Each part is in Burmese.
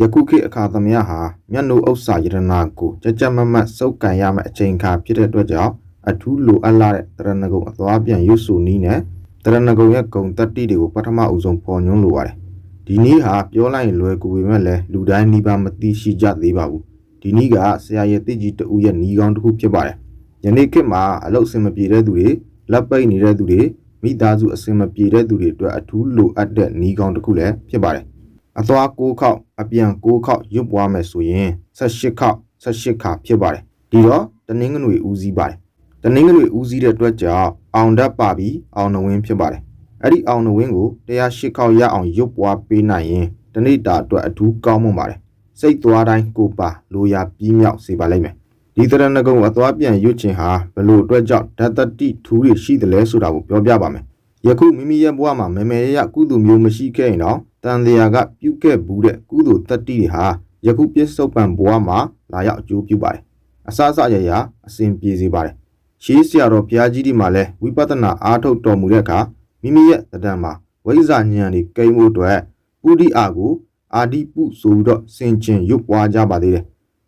ယခုခေတ်အခါသမယဟာမျက်နှာဥစ္စာယတနာကိုကြကြမတ်မတ်စုပ်ကန်ရမယ့်အချိန်အခါဖြစ်တဲ့အတွက်ကြောင့်အထူးလိုအပ်လာတဲ့တရဏဂုံအသွားပြန်ရွတ်ဆိုနည်းနဲ့တရဏဂုံရဲ့ဂုံတက်တိတွေကိုပထမအဆုံးပေါ်ညွှန်းလိုပါတယ်ဒီနည်းဟာပြောလိုက်ရင်လွယ်ကူပေမဲ့လည်းလူတိုင်းနှီးပါမသိရှိကြသေးပါဘူးဒီနည်းကဆရာရဲ့တိကြီးတဦးရဲ့နီးကောင်းတစ်ခုဖြစ်ပါတယ်ယနေ့ခေတ်မှာအလုတ်အစင်မပြေတဲ့သူတွေလက်ပိတ်နေတဲ့သူတွေမိသားစုအစင်မပြေတဲ့သူတွေအတွက်အထူးလိုအပ်တဲ့နီးကောင်းတစ်ခုလည်းဖြစ်ပါတယ် အသွား6ခေါက်အပြန်6ခေါက်ရွတ်ပွားမယ်ဆိုရင်18ခေါက်18ခါဖြစ်ပါတယ်ဒီတော့တနင်္ဂနွေဦးစီးပါတယ်တနင်္ဂနွေဦးစီးတဲ့အတွက်ကြောင့်အောင်ဓာတ်ပါပြီးအောင်နှဝင်းဖြစ်ပါတယ်အဲ့ဒီအောင်နှဝင်းကို108ခေါက်ရအောင်ရွတ်ပွားပေးနိုင်ရင်တနေ့တာအတွက်အထူးကောင်းမွန်ပါတယ်စိတ်သွားတိုင်းကိုပါလိုရာပြီးမြောက်စေပါလိမ့်မယ်ဒီတရဏဂုံအသွားပြန်ရွတ်ခြင်းဟာဘလို့အတွက်ကြောင့်ဓာတ်တတိထူးတွေရှိတယ်လဲဆိုတာကိုပြောပြပါမယ်ယခုမိမိရဲ့ဘဝမှာမမေရရကုသိုလ်မျိုးမရှိခဲ့ရင်တော့ တန်တရားကပြုတ်ခဲ့ဘူးတဲ့ကုသိုလ်တတ္တိတွေဟာယခုပြစ္ဆုတ်ပံဘဝမှာလာရောက်အကျိုးပြုပါတယ်အစအစရရအစဉ်ပြေစေပါတယ်ရှေးဆရာတော်ဘုရားကြီးဒီမှာလဲဝိပဿနာအားထုတ်တော်မူတဲ့အခါမိမိရဲ့တဏ္ဍာမှာဝိဇ္ဇာဉာဏ်တွေကိန်းမှုအတွက်ပုရိအာကိုအာဒီပုဆိုပြီးတော့စင်ကျင်ရွတ်ပွားကြပါသေးတယ်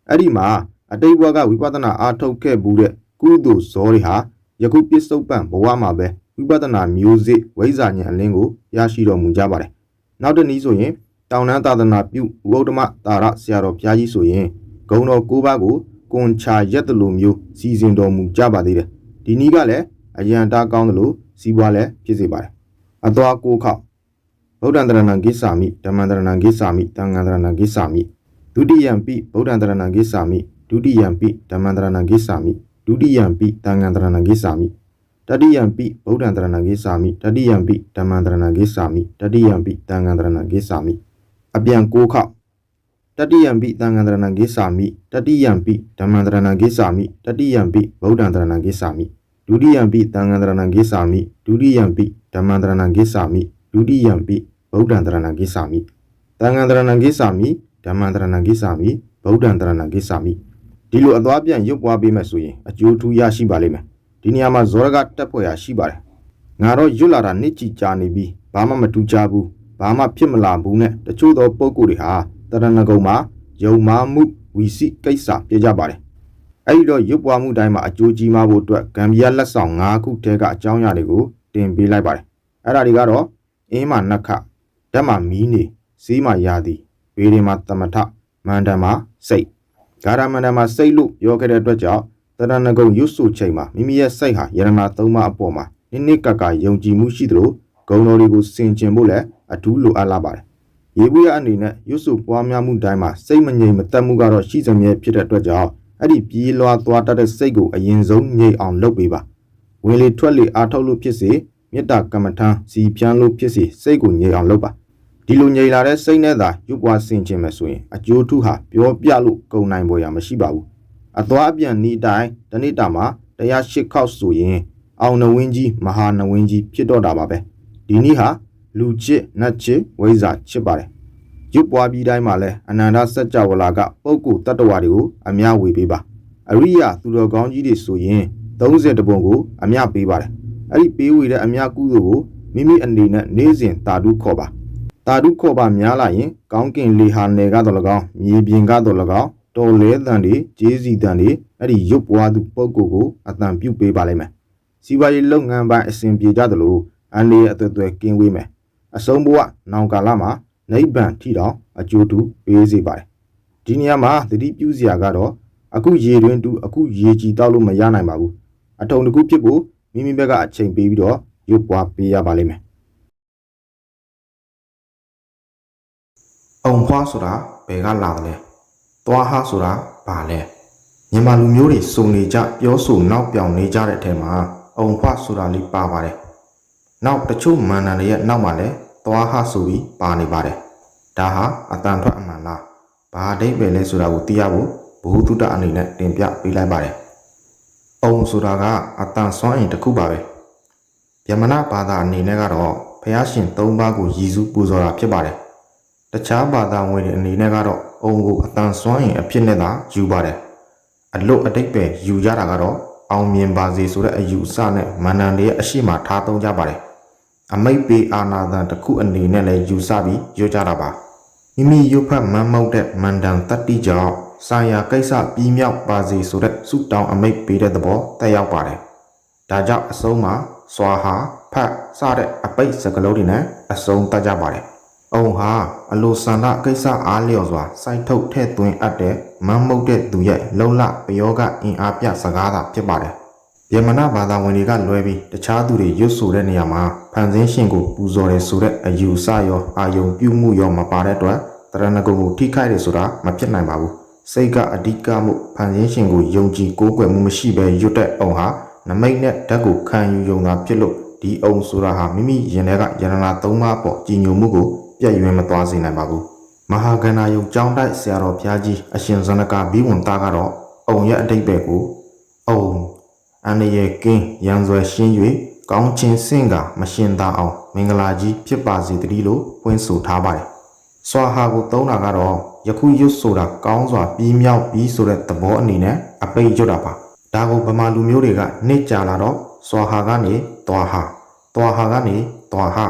အဲ့ဒီမှာအတိတ်ဘဝကဝိပဿနာအားထုတ်ခဲ့ဘူးတဲ့ကုသိုလ်ဇောတွေဟာယခုပြစ္ဆုတ်ပံဘဝမှာပဲဝိပဿနာမျိုးစေ့ဝိဇ္ဇာဉာဏ်အလင်းကိုရရှိတော်မူကြပါတယ်။ နောက်တစ်နည်းဆိုရင်တောင်တန်းသာသနာပြုဝုဒ္ဓမတာရဆရာတော်ဘုရားကြီးဆိုရင်ဂုံတော်၉ပါးကိုကွန်ချာရက်တလိုမျိုးစီစဉ်တော်မူကြပါသေးတယ်။ဒီနည်းကလည်းအယံတားကောင်းသလိုစီးပွားလည်းဖြစ်စေပါတယ်။အသွားကိုခေါက်ဗုဒ္ဓံတရဏံကိစ္ဆာမိဓမ္မံတရဏံကိစ္ဆာမိတံဃံတရဏံကိစ္ဆာမိဒုတိယံပိဗုဒ္ဓံတရဏံကိစ္ဆာမိဒုတိယံပိဓမ္မံတရဏံကိစ္ဆာမိဒုတိယံပိတံဃံတရဏံကိစ္ဆာမိ တတိယံပိဗုဒ္ဓံတရဏံကိသာမိတတိယံပိဓမ္မံတရဏံကိသာမိတတိယံပိတံဃံတရဏံကိသာမိအပြန်ကိုခေါက်တတိယံပိတံဃံတရဏံကိသာမိတတိယံပိဓမ္မံတရဏံကိသာမိတတိယံပိဗုဒ္ဓံတရဏံကိသာမိဒုတိယံပိတံဃံတရဏံကိသာမိဒုတိယံပိဓမ္မံတရဏံကိသာမိဒုတိယံပိဗုဒ္ဓံတရဏံကိသာမိတံဃံတရဏံကိသာမိဓမ္မံတရဏံကိသာမိဗုဒ္ဓံတရဏံကိသာမိဒီလိုအသွားပြန်ရုပ်ပွားပေးမယ်ဆိုရင်အကျိုးထူးရရှိပါလိမ့်မယ် ဒီနေရာမှာဇောရကတက်ဖွဲ့ရရှိပါတယ်ငါတော့ရွတ်လာတာနှစ်ကြည်ကြာနေပြီဘာမှမထူးကြဘူးဘာမှဖြစ်မလာဘူးနဲ့တချို့သောပုံကိုယ်တွေဟာတရဏဂုံမှာယုံမာမှုဝီစီကိစ္စပြကြပါတယ်အဲ့ဒီတော့ရွတ်ပွားမှုတိုင်းမှာအကျိုးကြီးမားဖို့အတွက်ဂမ်ဘီယာလက်ဆောင်၅ခုတဲကအကြောင်းအရာတွေကိုတင်ပေးလိုက်ပါတယ်အဲ့ဒါတွေကတော့အင်းမာနက္ခဓာတ်မာမီးနေစီးမာယာသည်ဘေးရင်မှာတမထမန္တန်မှာစိတ်ဂါရမန္တန်မှာစိတ်လို့ပြောခဲ့တဲ့အတွက်ကြောင့် တရဏဂုံရွတ်ဆိုချိန်မှာမိမိရဲ့စိတ်ဟာယရနာသုံးပါးအပေါ်မှာနိနိကကယုံကြည်မှုရှိသလိုဂုဏ်တော်တွေကိုစင်ကြင်ဖို့လည်းအထူးလိုအပ်လာပါတယ်။ယေဘူးရအနေနဲ့ရွတ်ဆိုပွားများမှုတိုင်းမှာစိတ်မငြိမ်မသက်မှုကတော့ရှိစမြဲဖြစ်တဲ့အတွက်ကြောင့်အဲ့ဒီပြေးလွားသွားတတ်တဲ့စိတ်ကိုအရင်ဆုံးငြိမ်အောင်လုပ်ပေးပါ။ဝင်လေထွက်လေအားထုတ်လို့ဖြစ်စေမေတ္တာကမ္မထံစီဖြန်းလို့ဖြစ်စေစိတ်ကိုငြိမ်အောင်လုပ်ပါ။ဒီလိုငြိမ်လာတဲ့စိတ်နဲ့သာရွတ်ပွားဆင်ခြင်မယ်ဆိုရင်အကျိုးထူးဟာပြောပြလို့ကုန်နိုင်ပေါ်ရမရှိပါဘူး။ အသွားအပြန်ဤတိုင်းတနေ့တာမှာ108ခေါက်ဆိုရင်အောင်နဝင်းကြီးမဟာနဝင်းကြီးဖြစ်တော့တာပါပဲဒီနည်းဟာလူချစ်နတ်ချစ်ဝိဇ္ဇာချစ်ပါတယ်ရွတ်ပွားပြီးတိုင်းမှာလဲအနန္တစัจ java လာကပုဂ္ဂိုလ်တ attva တွေကိုအများဝေပေးပါအရိယာသူတော်ကောင်းကြီးတွေဆိုရင်30တပုံကိုအများပေးပါတယ်အဲ့ဒီပေးဝေတဲ့အများကုသိုလ်ကိုမိမိအနေနဲ့နေ့စဉ်တာဓုခေါ်ပါတာဓုခေါ်ပါများလာရင် ကောင်းကင်လေဟာနယ်ကတော့၎င်းမြေပြင်ကတော့၎င်း တော်လဲတန်တွေဂျေးစီတန်တွေအဲ့ဒီရုပ်ပွားသူပုံကိုကိုအတန်ပြုတ်ပေးပါလိမ့်မယ်စီးပွားရေးလုပ်ငန်းပိုင်းအဆင်ပြေကြသလိုအန်လေးအသွက်သွဲကင်းဝေးမယ်အဆုံးဘဝနောင်ကာလမှာနိဗ္ဗာန်ထီတောင်အကျိုးတူပေးစေပါတယ်ဒီနေရာမှာသတိပြုစရာကတော့အခုရေတွင်တူအခုရေကြည်တောက်လို့မရနိုင်ပါဘူးအထုံတစ်ခုဖြစ်ဖို့မိမိဘက်ကအချိန်ပေးပြီးတော့ရုပ်ပွားပေးရပါလိမ့်မယ်အောင်ဖွားဆိုတာဘယ်ကလာတယ်လဲ သွားဟာဆိုတာဘာလဲမြန်မာလူမျိုးတွေစုံနေကြပြောဆိုနောက်ပြောင်နေကြတဲ့အထက်မှာအုံဖွားဆိုတာလေးပါပါတယ်နောက်တချို့မန္တန်တွေရဲ့နောက်မှာလည်းသွားဟာဆိုပြီးပါနေပါတယ်ဒါဟာအတန်ထွက်အမှန်လားဘာအဓိပ္ပာယ်လဲဆိုတာကိုသိရဖို့ဘ ഹു တုတအနေနဲ့တင်ပြပေးလိုက်ပါတယ်အုံဆိုတာကအတန်စွမ်းအင်တစ်ခုပါပဲယမနာဘာသာအနေနဲ့ကတော့ဖះရှင်၃ပါးကိုရည်စူးပူဇော်တာဖြစ်ပါတယ်တခြားဘာသာဝင်တွေအနေနဲ့ကတော့ အုံကိုအတန်စွမ်းရင်အဖြစ်နဲ့သာယူပါတယ်အလုတ်အတိတ်ပဲယူကြတာကတော့အောင်မြင်ပါစေဆိုတဲ့အယူအဆနဲ့မန္တန်တွေရဲ့အရှိမထားသုံးကြပါတယ်အမိတ်ပေးအာနာသံတစ်ခုအနေနဲ့လည်းယူဆပြီးရွတ်ကြတာပါမိမိရုပ်ဖတ်မန်းမောက်တဲ့မန္တန်တတ္တိကြောင့်စာယာကိစ္စပြီးမြောက်ပါစေဆိုတဲ့ဆုတောင်းအမိတ်ပေးတဲ့သဘောတက်ရောက်ပါတယ်။ဒါကြောင့်အဆုံးမှာစွာဟာဖတ်စတဲ့အပိတ်စကလုံးတွေနဲ့အဆုံးတတ်ကြပါတယ်။ အုံဟာအလိုဆန္ဒကိစ္စအားလျော်စွာစိုက်ထုတ်ထဲ့သွင်းအပ်တဲ့မန်းမုတ်တဲ့သူရဲ့လုံလပယောကအင်အားပြစကားသာဖြစ်ပါတယ်။ယမနာဘာသာဝင်တွေကလွဲပြီးတခြားသူတွေရွတ်ဆိုတဲ့နေရာမှာဖန်ဆင်းရှင်ကိုပူဇော်တယ်ဆိုတဲ့အယူဆရောအာယုံပြုမှုရောမပါတဲ့အတွက်တရဏဂုံကိုထိခိုက်တယ်ဆိုတာမဖြစ်နိုင်ပါဘူး။စိတ်ကအဓိကမှုဖန်ဆင်းရှင်ကိုယုံကြည်ကိုးကွယ်မှုမရှိဘဲရွတ်တဲ့အုံဟာနမိတ်နဲ့ဓာတ်ကိုခံယူယုံတာဖြစ်လို့ဒီအုံဆိုတာဟာမိမိရင်ထဲကယန္တနာ၃ပါးပေါ်ကြည်ညိုမှုကို ပြည့်ရွင်မသွားစေနိုင်ပါဘူး။မဟာကဏ္ဍယုံကျောင်းတိုက်ဆရာတော်ဘုရားကြီးအရှင်ဇနကဘီဝန်သားကတော့အုံရဲ့အတိတ်ပဲကိုအုံအန္တရာယ်ကင်းရန်စွဲရှင်း၍ကောင်းချင်းစင့်ကမရှင်သာအောင် မင်္ဂလာကြီးဖြစ်ပါစေတည်းလို့ဖွင့်ဆိုထားပါတယ်။စွာဟာကိုသုံးတာကတော့ယခုရွတ်ဆိုတာကောင်းစွာပြီးမြောက်ပြီးဆိုတဲ့သဘောအနေနဲ့အပိတ်ရွတ်တာပါ။ဒါကိုဗမာလူမျိုးတွေကနှစ်ကြာလာတော့စွာဟာကနေတွာဟာတွာဟာကနေတွာဟာ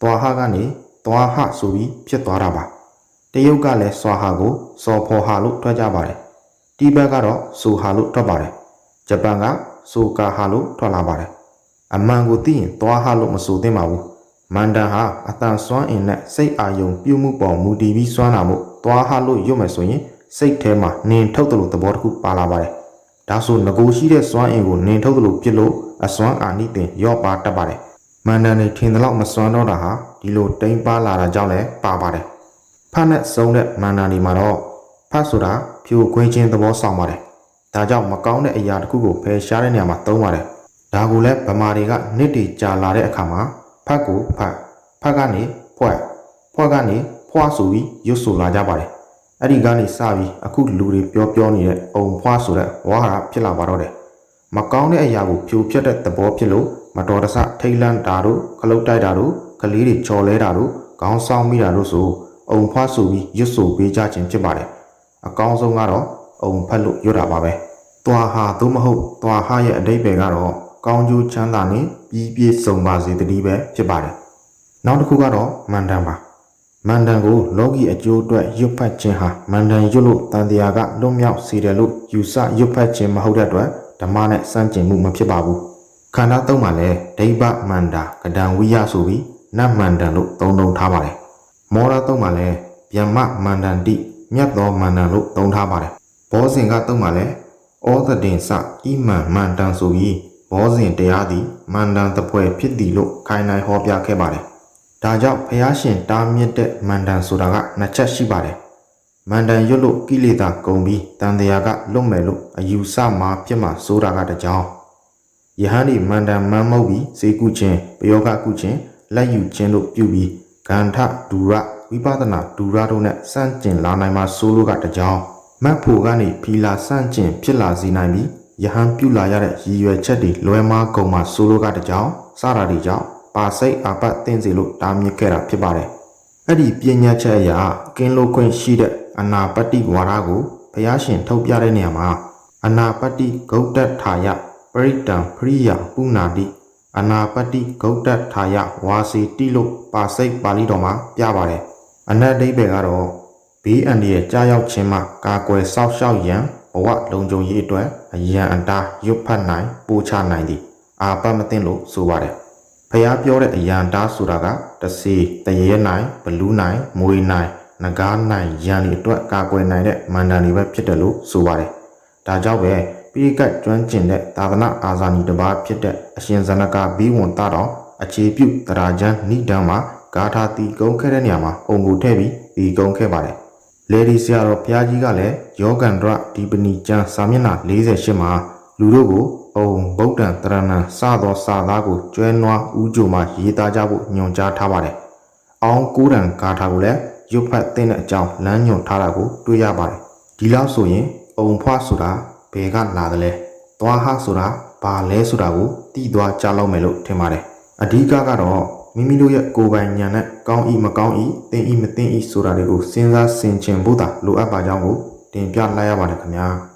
တွာဟာကနေ တွာဟာဆိုပြီးဖြစ်သွားတာပါ။တရုတ်ကလည်းစွာဟာကိုစော်ဖော်ဟာလို့ထွက်ကြပါတယ်။တိဘက်ကတော့ဆူဟာလို့ထွက်ပါတယ်။ဂျပန်ကဆူကာဟာလို့ထွက်လာပါတယ်။အမှန်ကိုသိရင်တွာဟာလို့မဆိုသင့်ပါဘူး။မန္တန်ဟာအတန်စွမ်းအင်နဲ့စိတ်အာယုံပြုမှုပေါ်မူတည်ပြီးစွမ်းတာမို့တွာဟာလို့ရွတ်မယ်ဆိုရင်စိတ်ထဲမှာနင်ထုတ်တယ်လို့သဘောတစ်ခုပါလာပါတယ်။ဒါဆိုငကိုရှိတဲ့စွမ်းအင်ကိုနင်ထုတ်တယ်လို့ပြစ်လို့အစွမ်းအာနိသင်ရော့ပါတတ်ပါတယ်။မန္တန်နေထင်တယ်လို့မစွမ်းတော့တာဟာ ဒီလိုတိမ်ပါလာတာကြောင့်လည်းပါပါတယ်။ဖတ်နဲ့ဆုံးတဲ့မန္တန်ဒီမှာတော့ဖတ်ဆိုတာဖြူခွင်းချင်းသဘောဆောင်ပါတယ်။ဒါကြောင့်မကောင်းတဲ့အရာတစ်ခုကိုဖယ်ရှားတဲ့နေရာမှာသုံးပါတယ်။ဒါကိုလည်းဗမာတွေကနှစ်တည်ကြာလာတဲ့အခါမှာဖတ်ကိုဖတ်ဖတ်ကနေဖွဲ့ဖွဲ့ကနေဖွာဆိုပြီးရွတ်ဆိုလာကြပါတယ်။အဲ့ဒီကနေစပြီးအခုလူတွေပြောပြောနေတဲ့အုံဖွာဆိုတဲ့ဝါဟာရဖြစ်လာပါတော့တယ်။မကောင်းတဲ့အရာကိုဖြိုဖျက်တဲ့သဘောဖြစ်လို့မတော်တဆထိတ်လန့်တာတို့ခလုတ်တိုက်တာတို့ ကလေးတွေချော်လဲတာတို့ခေါင်းဆောင်မိတာတို့ဆိုအုံဖွာဆိုပြီးရွတ်ဆိုပေးကြခြင်းဖြစ်ပါတယ်။အကောင်းဆုံးကတော့အုံဖက်လို့ရွတ်တာပါပဲ။တွာဟာသို့မဟုတ်တွာဟာရဲ့အတိတ်ပဲကတော့ကောင်းကျိုးချမ်းသာနဲ့ပြီးပြည့်စုံပါစေတည်းပဲဖြစ်ပါတယ်။နောက်တစ်ခုကတော့မန္တန်ပါ။မန္တန်ကိုလောကီအကျိုးအတွက်ရွတ်ဖတ်ခြင်းဟာမန္တန်ရွတ်လို့တန်တရားကလွတ်မြောက်စေတယ်လို့ယူဆရွတ်ဖတ်ခြင်းမဟုတ်တဲ့အတွက်ဓမ္မနဲ့စန့်ကျင်မှုမဖြစ်ပါဘူး။ခန္ဓာသုံးပါလဲဒိဗ္ဗမန္တာကဒံဝိယဆိုပြီး နတ်မန္တန်လို့သုံးလုံးထားပါတယ်။မောရသုံးပါလဲဗျမ္မမန္တန်တိမြတ်သောမန္တန်လို့သုံးထားပါတယ်။ဘောဇင်ကသုံးပါလဲဩသတင်စဣမံမန္တန်ဆိုပြီးဘောဇင်တရားသည်မန္တန်တပွဲဖြစ်သည်လို့ခိုင်နိုင်ဟောပြခဲ့ပါတယ်။ဒါကြောင့်ဘုရားရှင်တားမြစ်တဲ့မန္တန်ဆိုတာကနှစ်ချက်ရှိပါတယ်။မန္တန်ရွတ်လို့ကိလေသာကုန်ပြီးတန်တရားကလွတ်မယ်လို့အယူဆမှာဖြစ်မှာဆိုတာကတကြောင်ယဟန်ဒီမန္တန်မန်းမုတ်ပြီးစေကုခြင်းပယောဂကုခြင်း လက်ယူခြင်းလို့ပြုပြီးဂန္ဓဒူရဝိပဿနာဒူရတို့နဲ့စန့်ကျင်လာနိုင်မှာဆိုလို့ကတကြောင်မတ်ဖို့ကနေဖီလာစန့်ကျင်ဖြစ်လာစေနိုင်ပြီးယဟန်ပြုလာရတဲ့ရည်ရွယ်ချက်တွေလွဲမားကုန်မှာဆိုလိုကတကြောင်စတာတွေကြောင့်ပါစိတ်အာပတ်တင်စီလို့တားမြစ်ခဲ့တာဖြစ်ပါတယ်။အဲ့ဒီပညာချက်အရာကင်းလို့ခွင့်ရှိတဲ့အနာပတ္တိဝါဒကိုဘုရားရှင်ထုတ်ပြတဲ့နေရာမှာအနာပတ္တိဂௌတ္တထာယပရိတံဖရိယပုနာတိ အနာပတ္တိဂௌတ္တထာယဝါစီတိလို့ပါစိတ်ပါဠိတော်မှာပြပါတယ်။အနတ်ဒိဗ္ဗေကတော့ဘေးအန္တရာယ်ကြားရောက်ခြင်းမှကာကွယ်စောင့်ရှောက်ရန်ဘဝလုံခြုံရေးအတွက်အယံအတားရွတ်ဖတ်နိုင်ပို့ချနိုင်သည်အာပတ်မသိလို့ဆိုပါတယ်ဖះပြောတဲ့အယံတားဆိုတာကတစီတရေနိုင်ဘလူးနိုင်မွေနိုင်နဂါးနိုင်ရန်ဒီအတွက်ကာကွယ်နိုင်တဲ့မန္တန်တွေပဲဖြစ်တယ်လို့ဆိုပါတယ်ဒါကြောင့်ပဲ ပိဋကတ်ကျွမ်းကျင်တဲ့သာသနာအာဇာနည်တစ်ပါးဖြစ်တဲ့အရှင်ဇနကဘီဝန်တာတော်အခြေပြုတရာချမ်းနိဒံမှာဂါထာတီကုန်းခဲ့တဲ့နေရာမှာအုံကိုထည့်ပြီးတီကုန်းခဲ့ပါတယ်လေဒီဆရာတော်ဘုရားကြီးကလည်းယောဂန္ဒရဒီပဏိကျမ်းစာမျက်နှာ48မှာလူတို့ကိုအုံဗုဒ္ဓံတရဏံစသောစာသားကိုကျွဲနွားဥကြိုမှာရေးသားကြဖို့ညွှန်ကြားထားပါတယ်။အောင်ကိုးတန်ဂါထာကိုလည်းရွတ်ဖတ်တဲ့အကြောင်းလမ်းညွှန်ထားတာကိုတွေ့ရပါတယ်။ဒီလောက်ဆိုရင်အုံဖွားဆိုတာ ဘယ်ကလာတယ်လဲ။သွားဟဆိုတာဘာလဲဆိုတာကိုသိသွားကြလောက်မယ်လို့ထင်ပါတယ်။အဓိကကတော့မိမိတို့ရဲ့ကိုယ်ပိုင်ဉာဏ်နဲ့ကောင်းဤမကောင်းဤသင်ဤမသင်ဤဆိုတာတွေကိုစဉ်းစားဆင်ခြင်ဖို့သာလိုအပ်ပါကြောင်းကိုတင်ပြလိုက်ရပါတယ်ခင်ဗျာ။